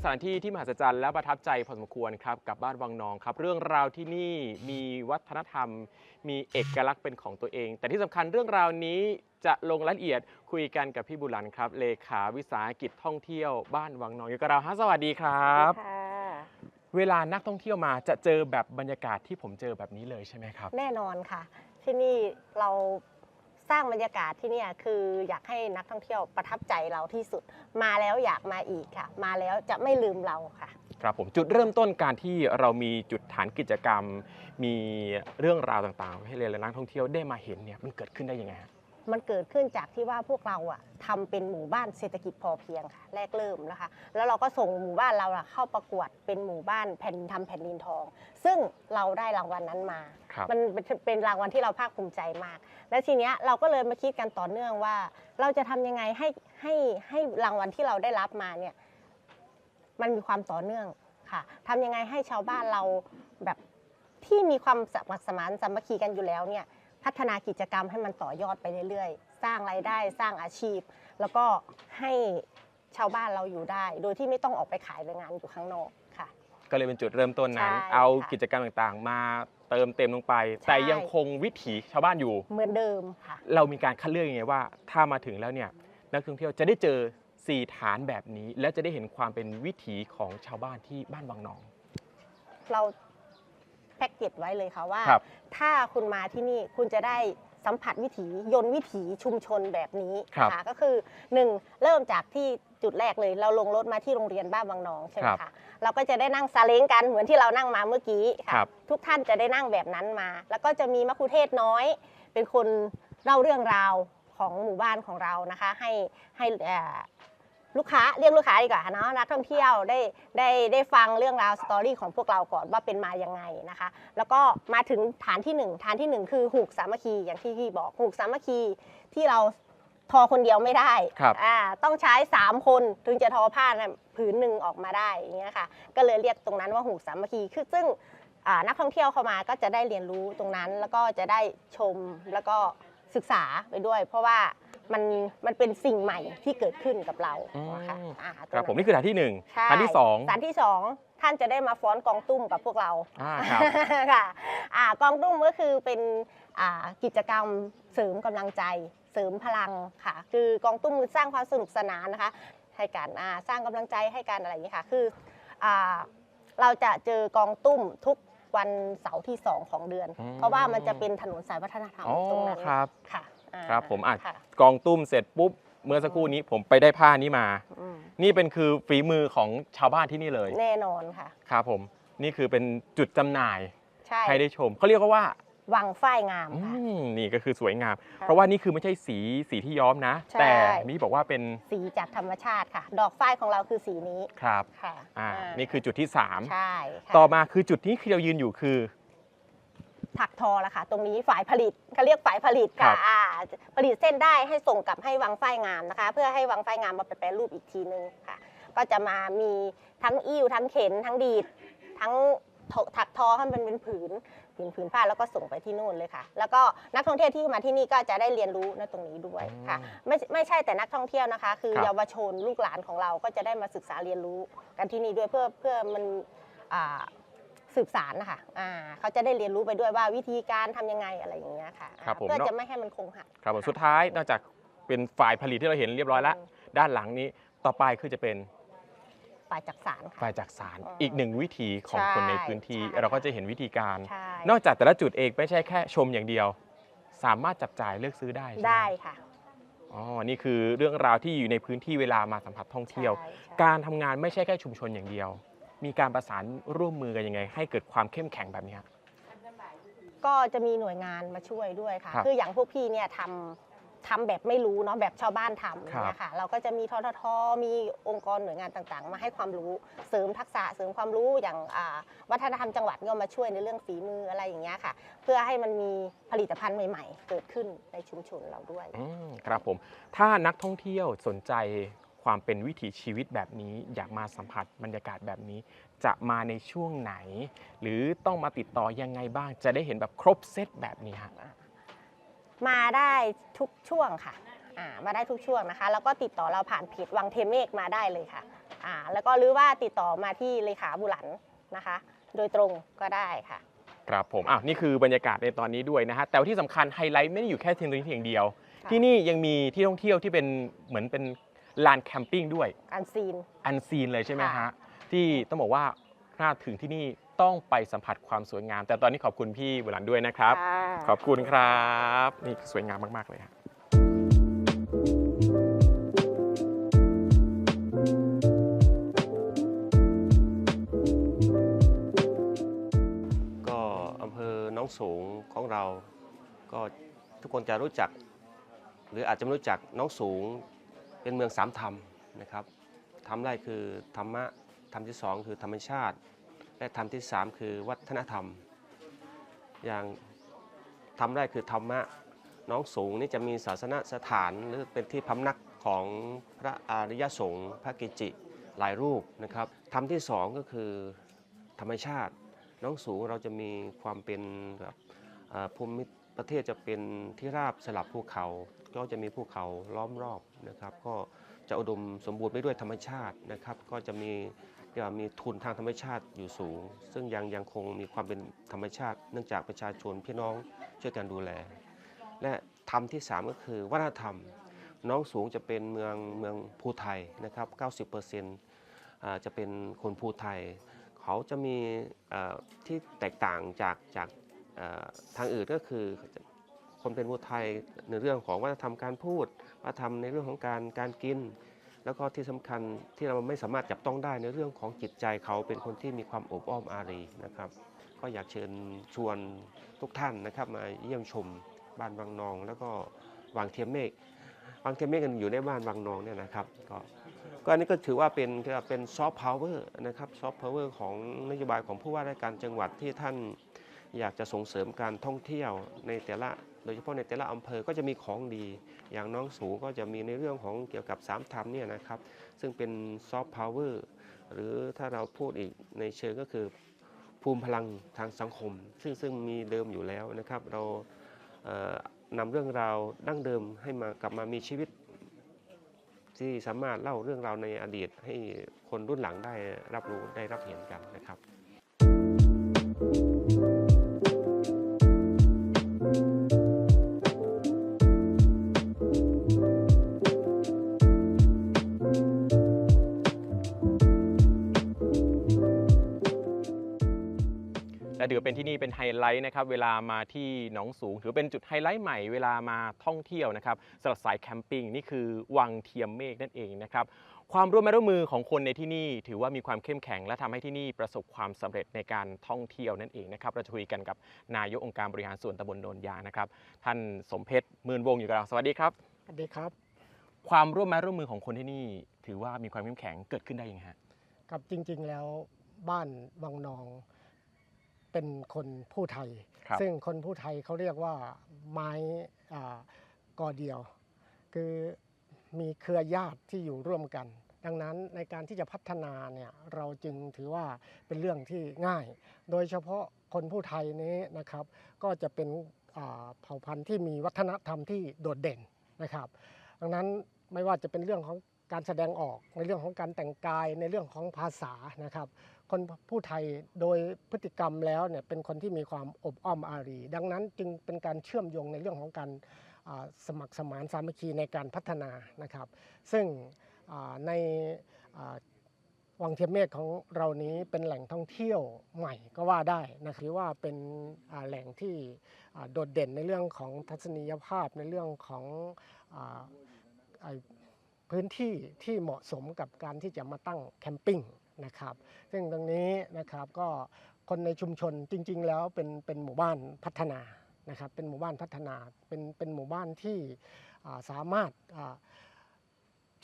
อเป็นสถานที่ที่มหัศจรรย์และประทับใจพอสมควรครับกับบ้านวังนองครับ เรื่องราวที่นี่มีวัฒนธรรม มีเอกลักษณ์เป็นของตัวเอง แต่ที่สำคัญเรื่องราวนี้จะลงรายละเอียดคุยกันกับพี่บุรันครับ เลขาวิสาหกิจท่องเที่ยวบ้านวังนองอยู่กับเราฮะสวัสดีครับค่ะเวลานักท่องเที่ยวมาจะเจอแบบบรรยากาศที่ผมเจอแบบนี้เลยใช่ไหมครับ แน่นอนค่ะ ที่นี่เรา สร้างบรรยากาศที่นี่คืออยากให้นักท่องเที่ยวประทับใจเราที่สุด มาแล้วอยากมาอีกค่ะ มาแล้วจะไม่ลืมเราค่ะ ครับผมจุดเริ่มต้นการที่เรามีจุดฐานกิจกรรม มีเรื่องราวต่างๆ ให้เลยและนักท่องเที่ยวได้มาเห็นเนี่ยมันเกิดขึ้นได้ยังไงฮะ มันเกิดขึ้นจากที่ว่าพวกเราอะทำเป็นหมู่บ้านเศรษฐกิจพอเพียงค่ะ แรกเริ่มนะคะ แล้วเราก็ส่งหมู่บ้านเราอะเข้าประกวดเป็นหมู่บ้านแผ่นดินทำแผ่นดินทอง ซึ่งเราได้รางวัลนั้นมา ครับ มันเป็นรางวัลที่เราภาคภูมิใจมาก และทีเนี้ยเราก็เลยมาคิดกันต่อเนื่องว่า เราจะทำยังไงให้ให้ให้รางวัลที่เราได้รับมาเนี่ย มันมีความต่อเนื่องค่ะทำยังไงให้ชาวบ้านเราแบบที่มีความสมัครสมานสามัคคีกันอยู่แล้วเนี่ย พัฒนากิจกรรมให้มันต่อยอดไปเรื่อยๆ สร้างรายได้สร้างอาชีพ แล้วก็ให้ชาวบ้านเราอยู่ได้ โดยที่ไม่ต้องออกไปขายแรงงานอยู่ข้างนอกค่ะ ก็เลยเป็นจุดเริ่มต้นนั้น ใช่เอาค่ะกิจกรรมต่างๆ มาเติมเต็มลงไป ใช่ แต่ยังคงวิถีชาวบ้านอยู่ เหมือนเดิมค่ะ เรามีการคัดเลือกยังไงว่า ถ้ามาถึงแล้วเนี่ยนักท่องเที่ยวจะได้เจอสี่ฐานแบบนี้ และจะได้เห็นความเป็นวิถีของชาวบ้านที่บ้านวังนอง เรา แพ็กเกจไว้เลยค่ะว่า ครับ ถ้าคุณมาที่นี่คุณจะได้สัมผัสวิถียนต์วิถีชุมชนแบบนี้ครับค่ะก็คือหนึ่งเริ่มจากที่จุดแรกเลย เราลงรถมาที่โรงเรียนบ้านวังนองใช่ไหมครับคะเราก็จะได้นั่งซาเล้งกันเหมือนที่เรานั่งมาเมื่อกี้ค่ะครับ ทุกท่านจะได้นั่งแบบนั้นมา แล้วก็จะมีมะคุเทศก์น้อย เป็นคนเล่าเรื่องราวของหมู่บ้านของเรานะคะ ให้ให้เอ่อ ลูกค้าเรียกลูกค้าดีกว่าเนาะนักท่องเที่ยวได้ได้ได้ฟังเรื่องราวสตอรี่ของพวกเราก่อนว่าเป็นมายังไงนะคะ แล้วก็มาถึงฐานที่หนึ่งฐานที่หนึ่งคือหูกสามัคคีอย่างที่พี่บอกหูกสามัคคีที่เราทอคนเดียวไม่ได้ครับอ่าต้องใช้ 3 คนถึงจะทอผ้าน่ะผืนหนึ่งออกมาได้อย่างเงี้ยค่ะ ก็เลยเรียกตรงนั้นว่าหูกสามัคคีคือซึ่งอ่านักท่องเที่ยวเข้ามาก็จะได้เรียนรู้ตรงนั้นแล้วก็จะได้ชมแล้วก็ศึกษาไปด้วย เพราะว่า มันมันเป็นสิ่งใหม่ที่เกิดขึ้นกับเราอืมนะคะอ่าตงครับนั้นผมนี่คือฐานที่หนึ่งใช่ฐานที่สองฐานที่สองท่านจะได้มาฟ้อนกองตุ้มกับพวกเราอ่าครับค่ะอ่ากองตุ้มก็คือเป็นอ่ากิจกรรมเสริมกำลังใจ เสริมพลังค่ะ คือกองตุ้มสร้างความสนุกสนานนะคะ ให้การอ่าสร้างกำลังใจให้การอะไรอย่างนี้ยค่ะ คืออ่าเราจะเจอกองตุ้มทุกวันเสาร์ที่ 2 ของเดือนอืมเพราะว่ามันจะเป็นถนนสายวัฒนธรรมอ๋อตรงนั้นครับค่ะอ่า ครับผมอะค่ะ กองตุ้มเสร็จปุ๊บเมื่อสักครู่นี้ผมไปได้ผ้านี้มา อืมนี่เป็นคือฝีมือของชาวบ้านที่นี่เลยแน่นอนค่ะ ครับผมนี่คือเป็นจุดจำหน่ายใช่ให้ได้ชมเขาเรียกว่า วังฝ้ายงามอืค่ะมนี่ก็คือสวยงามค่ะเพราะว่านี่คือไม่ใช่สีสีที่ย้อมนะ ใช่ แต่นี่บอกว่าเป็นสีจากธรรมชาติค่ะ ดอกฝ้ายของเราคือสีนี้ครับค่ะอ่าอ่านี่คือจุดที่ ใช่3ค่ะต่อมาคือจุดนี้ที่เรายืนอยู่คือ ถักทอละค่ะ ตรงนี้ฝ่ายผลิตเขาเรียกฝ่ายผลิตครัค่ะบอ่าผลิตเส้นได้ให้ส่งกลับให้วังฝ้ายงามนะคะ เพื่อให้วังฝ้ายงามมาแปรรูปอีกทีนึงค่ะ ก็จะมามีทั้งอิ่วทั้งเข็นทั้งดีดทั้งถถักทอให้มันเป็นผืนผืนผืนผ้าแล้วก็ส่งไปที่นู่นเลยค่ะ แล้วก็นักท่องเที่ยวที่มาที่นี่ก็จะได้เรียนรู้ในตรงนี้ด้วยค่ะอืมไม่ไม่ใช่แต่นักท่องเที่ยวนะคะ คือครับเยาวชนลูกหลานของเราก็จะได้มาศึกษาเรียนรู้กันที่นี่ด้วยเพื่อเพื่อมันอ่า สืบสารนะคะอ่าเขาจะได้เรียนรู้ไปด้วยว่าวิธีการทำยังไงอะไรอย่างเงี้ยค่ะครับผม เพื่อจะไม่ให้มันคงหักครับผมสุดท้ายนอกจากเป็นฝ่ายผลิตที่เราเห็นเรียบร้อยแล้ว ด้านหลังนี้ต่อไปคือจะเป็นฝ่ายจักสารค่ะ ฝ่ายจักสารอืมอีกหนึ่งวิธีของใช่คนในพื้นที่ ใช่ เราก็จะเห็นวิธีการ ใช่นอกจากแต่ละจุดเองไม่ใช่แค่ชมอย่างเดียว สามารถจับจ่ายเลือกซื้อได้ใช่หมได้ค่ะอ๋อนี่คือเรื่องราวที่อยู่ในพื้นที่เวลามาสัมผัสท่องเที่ยว ใช่ใช่ การทำงานไม่ใช่แค่ชุมชนอย่างเดียว มีการประสานร่วมมือกันยังไง ให้เกิดความเข้มแข็งแบบนี้ครับ ก็จะมีหน่วยงานมาช่วยด้วยค่ะ ครับคืออย่างพวกพี่เนี่ยทำทำแบบไม่รู้เนาะแบบชาวบ้านทำครับ เนี่ยค่ะเราก็จะมีทททมีองค์กรหน่วยงานต่างๆ มาให้ความรู้เสริมทักษะเสริมความรู้อย่างอ่าวัฒนธรรมจังหวัดก็มาช่วยในเรื่องฝีมืออะไรอย่างเงี้ยค่ะ เพื่อให้มันมีผลิตภัณฑ์ใหม่ ๆ เกิดขึ้นในชุมชนเราด้วย อืมครับผม ถ้านักท่องเที่ยวสนใจ ความเป็นวิถีชีวิตแบบนี้ อยากมาสัมผัสบรรยากาศแบบนี้ จะมาในช่วงไหน หรือต้องมาติดต่อยังไงบ้าง จะได้เห็นแบบครบเซตแบบนี้ฮะมาได้ทุกช่วงค่ะอ่ามาได้ทุกช่วงนะคะ แล้วก็ติดต่อเราผ่านเพจวังเทเมกมาได้เลยค่ะอ่าแล้วก็หรือว่าติดต่อมาที่เลขาบุหลันนะคะ โดยตรงก็ได้ค่ะ ครับผมอะนี่คือบรรยากาศในตอนนี้ด้วยนะฮะแต่ว่าที่สำคัญไฮไลท์ไม่ได้อยู่แค่เพียงตรงนี้เพียงเดียวค่ะที่นี่ยังมีที่ท่องเที่ยวที่เป็นเหมือนเป็น ลานแคมปิ้งด้วย อันซีน อันซีนเลยใช่ไหมค่ะฮะที่ต้องบอกว่าถ้าถึงที่นี่ต้องไปสัมผัสความสวยงาม แต่ตอนนี้ขอบคุณพี่บุหลันด้วยนะครับ ค่ะ ขอบคุณครับ นี่สวยงามมาก ๆ เลยครับก็อำเภอหน้องสูงของเรา ก็ทุกคนจะรู้จัก หรืออาจจะไม่รู้จักหน้องสูง เป็นเมืองสามธรรมนะครับธรรมแรกคือธรรมะธรรมที่สองคือธรรมชาติ และธรรมที่สามคือวัฒนธรรม อย่างธรรมแรกคือธรรมะน้องสูงนี่จะมีศาสนสถานหรือเป็นที่พำนักของพระอริยสงฆ์พระกิจิหลายรูปนะครับธรรมที่สองก็คือธรรมชาติ น้องสูงเราจะมีความเป็นแบบภูมิประเทศจะเป็นที่ราบสลับภูเขา ก็จะมีภูเขาล้อมรอบนะครับ ก็จะอุดมสมบูรณ์ไปด้วยธรรมชาตินะครับ ก็จะมีเรียกว่ามีทุนทางธรรมชาติอยู่สูง ซึ่งยังยังคงมีความเป็นธรรมชาติ เนื่องจากประชาชนพี่น้องช่วยกันดูแล และธรรมที่สามก็คือวัฒนธรรม น้องสูงจะเป็นเมืองเมืองภูไทยนะครับ 90%อ่าจะเป็นคนภูไทย เขาจะมีที่แตกต่างจากจากทางอื่นก็คือ คนเป็นภูไทยในเรื่องของวัฒนธรรมการพูดวัฒนธรรมในเรื่องของการการกิน แล้วก็ที่สำคัญที่เราไม่สามารถจับต้องได้ในเรื่องของจิตใจเขาเป็นคนที่มีความอบอ้อมอารีนะครับ ก็อยากเชิญชวนทุกท่านนะครับ มาเยี่ยมชมบ้านวังนอง แล้วก็วังเทียมเมฆวังเทียมเมฆกันอยู่ในบ้านวังนองเนี่ยนะครับก็ก็อันนี้ก็ถือว่าเป็นเป็นซอฟต์พาวเวอร์นะครับซอฟต์พาวเวอร์ของนโยบายของผู้ว่าราชการจังหวัดที่ท่านอยากจะส่งเสริมการท่องเที่ยวในแต่ละ โดยเฉพาะในแต่ละอำเภอก็จะมีของดี อย่างน้องสูงก็จะมีในเรื่องของเกี่ยวกับสามธรรมเนี่ยนะครับ ซึ่งเป็นซอฟต์พาวเวอร์หรือถ้าเราพูดอีกในเชิงก็คือภูมิพลังทางสังคม ซึ่งซึ่งมีเดิมอยู่แล้วนะครับ เราเนำเรื่องราวดั้งเดิมให้มากลับมามีชีวิต ที่สามารถเล่าเรื่องราวในอดีตให้คนรุ่นหลังได้รับรู้ได้รับเห็นกันนะครับ อเป็นที่นี่เป็นไฮไลท์นะครับเวลามาที่หนองสูง ถือเป็นจุดไฮไลท์ใหม่เวลามาท่องเที่ยวนะครับสำหรับสายแคมปิ้งนี่คือวังเทียมเมฆนั่นเองนะครับความร่วมไมือร่วมมือของคนในที่นี่ ถือว่ามีความเข้มแข็งและทำให้ที่นี่ประสบความสำเร็จในการท่องเที่ยวนั่นเองนะครับเราจะคุยกันกับนายกองค์การบริหารส่วนตำบลโนนยางนะครับท่านสมเพชรหมื่นวงศ์อยู่กับเราสวัสดีครับสวัสดีครับ ความร่วมไมือร่วมมือของคนที่นี่ ถือว่ามีความเข้มแข็งเกิดขึ้นได้ยังไงฮะครับจริงๆแล้วบ้านวังนอง เป็นคนผู้ไทย ครับ ซึ่งคนผู้ไทยเขาเรียกว่าไม้อ่ากอเดียว คือมีเครือญาติที่อยู่ร่วมกัน ดังนั้นในการที่จะพัฒนาเนี่ยเราจึงถือว่าเป็นเรื่องที่ง่าย โดยเฉพาะคนผู้ไทยนี้นะครับ ก็จะเป็นอ่าเผ่าพันธุ์ที่มีวัฒนธรรมที่โดดเด่นนะครับ ดังนั้นไม่ว่าจะเป็นเรื่องของ การแสดงออกในเรื่องของการแต่งกายในเรื่องของภาษานะครับ คนผู้ไทยโดยพฤติกรรมแล้วเนี่ยเป็นคนที่มีความอบอ้อมอารี ดังนั้นจึงเป็นการเชื่อมโยงในเรื่องของการสมัครสมานสามัคคีในการพัฒนานะครับ ซึ่งในวังเทียมเมฆของเรานี้เป็นแหล่งท่องเที่ยวใหม่ก็ว่าได้นะครับถือว่าเป็นแหล่งที่โดดเด่นในเรื่องของทัศนียภาพในเรื่องของ พื้นที่ที่เหมาะสมกับการที่จะมาตั้งแคมปิ้งนะครับ ซึ่งตรงนี้นะครับก็คนในชุมชนจริง ๆ แล้วเป็นเป็นหมู่บ้านพัฒนานะครับเป็นหมู่บ้านพัฒนาเป็นเป็นหมู่บ้านที่สามารถ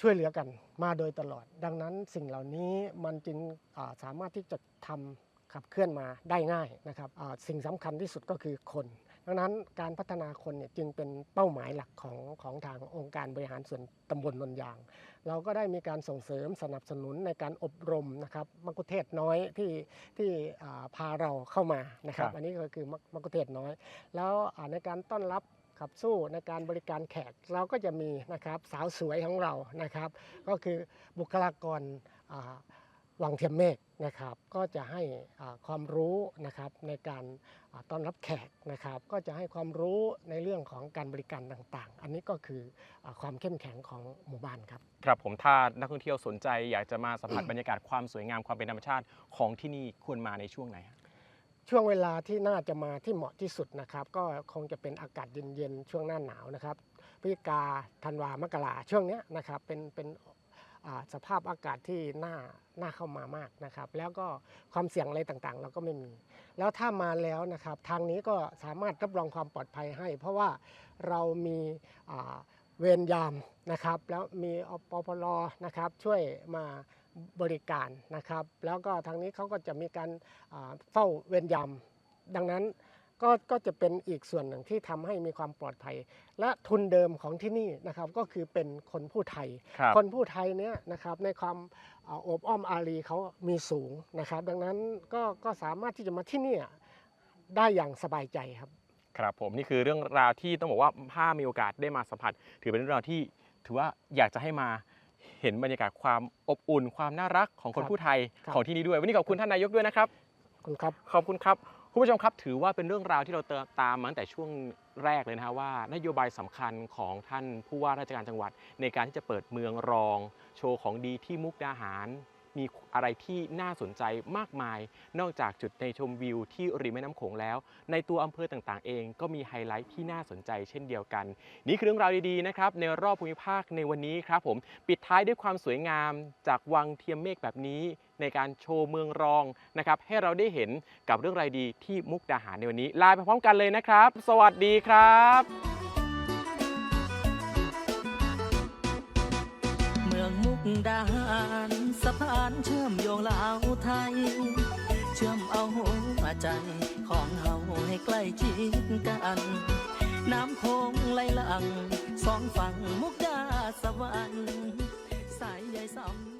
ช่วยเหลือกันมาโดยตลอด ดังนั้นสิ่งเหล่านี้มันจึงาสามารถที่จะทำขับเคลื่อนมาได้ง่ายนะครับสิ่งสำคัญที่สุดก็คือคน ดังนั้นการพัฒนาคนเนี่ยจึงเป็นเป้าหมายหลักของของทางองค์การบริหารส่วนตำบลนนยาง เราก็ได้มีการส่งเสริมสนับสนุนในการอบรมนะครับมักคุเทศน้อยที่ที่อ่าพาเราเข้ามานะครับครับ อันนี้ก็คือมักมักคุเทศน้อย แล้วอ่าในการต้อนรับขับสู้ในการบริการแขกเราก็จะมีนะครับสาวสวยของเรานะครับ ก็คือบุคลากรอ่า วังเทียมเมฆนะครับ ก็จะให้อ่าความรู้นะครับในการอ่าต้อนรับแขกนะครับ ก็จะให้ความรู้ในเรื่องของการบริการต่างๆ อันนี้ก็คืออาความเข้มแข็งของหมู่บ้านครับ ครับผมถ้านักท่องเที่ยวสนใจอยากจะมาสัมผัสบรรยากาศความสวยงามความเป็นธรรมชาติของที่นี่ควรมาในช่วงไหนฮะช่วงเวลาที่น่าจะมาที่เหมาะที่สุดนะครับ ก็คงจะเป็นอากาศเย็นๆช่วงหน้าหนาวนะครับพฤศจิกาธันวามกราช่วงเนี้ยนะครับเป็นเป็นอ่า สภาพอากาศที่น่าน่าเข้ามามากนะครับ แล้วก็ความเสี่ยงอะไรต่างๆ เราก็ไม่มี แล้วถ้ามาแล้วนะครับ ทางนี้ก็สามารถรับรองความปลอดภัยให้ เพราะว่าเรามีเวรยามนะครับ แล้วมีอปพลนะครับ ช่วยมาบริการนะครับ แล้วก็ทางนี้เขาก็จะมีการเฝ้าเวรยามดังนั้น ก็ก็จะเป็นอีกส่วนหนึ่งที่ทำให้มีความปลอดภัย และทุนเดิมของที่นี่นะครับก็คือเป็นคนผู้ไทยครับคนผู้ไทยเนี่ยนะครับในความอ่าโอบอ้อมอารีเขามีสูงนะครับ ดังนั้นก็ก็สามารถที่จะมาที่เนี่ยได้อย่างสบายใจครับ ครับผมนี่คือเรื่องราวที่ต้องบอกว่าถ้ามีโอกาสได้มาสัมผัส ถือเป็นเรื่องราวที่ถือว่าอยากจะให้มาเห็นบรรยากาศความอบอุ่น ความน่ารักของคนครับผู้ไทยครับของที่นี่ด้วย วันนี้ขอบคุณท่านนายกด้วยนะครับขอบคุณครับขอบคุณครับ คุณผู้ชมครับถือว่าเป็นเรื่องราวที่เราตามมาตั้งแต่ช่วงแรกเลยนะฮะว่านโยบายสำคัญของท่านผู้ว่าราชการจังหวัด ในการที่จะเปิดเมืองรอง โชว์ของดีที่มุกดาหาร มีอะไรที่น่าสนใจมากมาย นอกจากจุดในชมวิวที่ริมแม่น้ำโขงแล้ว ในตัวอำเภอต่างๆ เองก็มีไฮไลท์ที่น่าสนใจเช่นเดียวกัน นี่คือเรื่องราวดีๆนะครับในรอบภูมิภาคในวันนี้ครับผมปิดท้ายด้วยความสวยงามจากวังเทียมเมฆแบบนี้ในการโชว์เมืองรองนะครับให้เราได้เห็นกับเรื่องราวดีที่มุกดาหารในวันนี้ ลาไปพร้อมกันเลยนะครับ สวัสดีครับ สะพานเชื่อมโยงลาวไทย เชื่อมเอาหัวใจของเฮาให้ใกล้ชิดกัน น้ำโคงไหลหลัง สองฝั่งมุกดาสวรรค์สายใยสัม